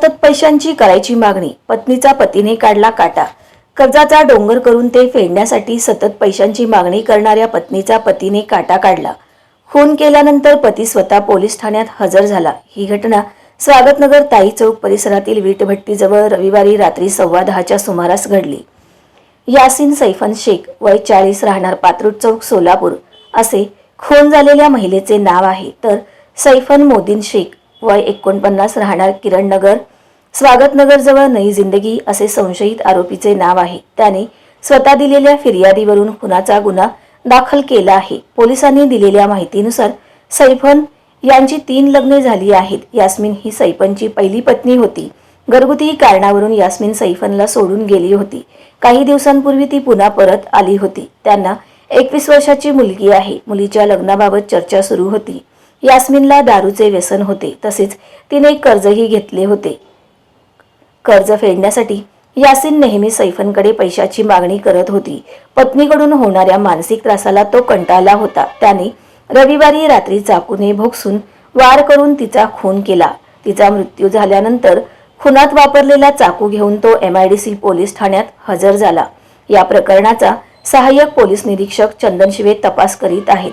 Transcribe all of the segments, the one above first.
सतत पैशांची करायची मागणी पत्नीचा पतीने काढला काटा. कर्जाचा डोंगर करून ते फेडण्यासाठी सतत पैशांची मागणी करणाऱ्या पत्नीचा पतीने काटा काढला. खून केल्यानंतर पती स्वतः पोलीस ठाण्यात हजर झाला. ही घटना स्वागतनगर ताई चौक परिसरातील वीटभट्टीजवळ रविवारी रात्री सव्वा दहाच्या सुमारास घडली. यासिन सैफन शेख वय चाळीस राहणार पात्रुट चौक सोलापूर. असे खून झालेल्या महिलेचे नाव आहे. तर सैफन मोदीन शेख वय एकोणपन्नास राहणार किरण नगर. स्वागतनगर नई जिंदगी असे संशयित आरोपीचे नाव आहे. त्याने स्वतः दिलेल्या फिर्यादीवरून खुनाचा गुन्हा दाखल केला आहे. पोलिसांनी दिलेल्या माहितीनुसार सैफन यांची तीन लग्ने झाली आहेत. यास्मिन ही सैफनची पहिली पत्नी होती. घरगुती कारणावरून यास्मिन सैफनला सोडून गेली होती. काही दिवसांपूर्वी ती पुन्हा परत आली होती. त्यांना एकवीस वर्षाची मुलगी आहे. मुलीच्या लग्नाबाबत चर्चा सुरू होती. यास्मिनला दारूचे व्यसन होते. तसेच तिने कर्जही घेतले होते. कर्ज फेडण्यासाठी यासिन नेहमी सैफनकडे पैशाची मागणी करत होती. पत्नीकडून होणाऱ्या मानसिक त्रासाला तो कंटाळला होता. त्याने रविवारी रात्री चाकूने भोगसून वार करून तिचा खून केला. तिचा मृत्यू झाल्यानंतर खुनात वापरलेला चाकू घेऊन तो एम आयडीसी पोलीस ठाण्यात हजर झाला. या प्रकरणाचा सहाय्यक पोलीस निरीक्षक चंदनशिवे तपास करीत आहेत.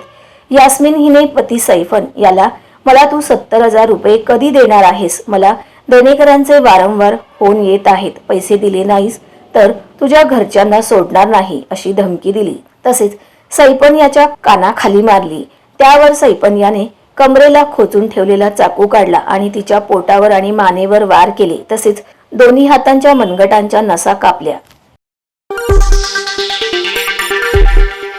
यास्मिन हिने पती सैफन याला मला तू सत्तर हजार रुपये कधी देणार आहेस? मला देणेकरांचे वारंवार फोन येत आहेत. पैसे दिले नाहीस तर तुझ्या घरच्यांना सोडणार नाही अशी धमकी दिली. तसेच सैपन याच्या कानाखाली मारली. त्यावर सैपन याने कमरेला खोचून ठेवलेला चाकू काढला आणि तिच्या पोटावर आणि मानेवर वार केले. तसेच दोन्ही हातांच्या मनगटांच्या नसा कापल्या.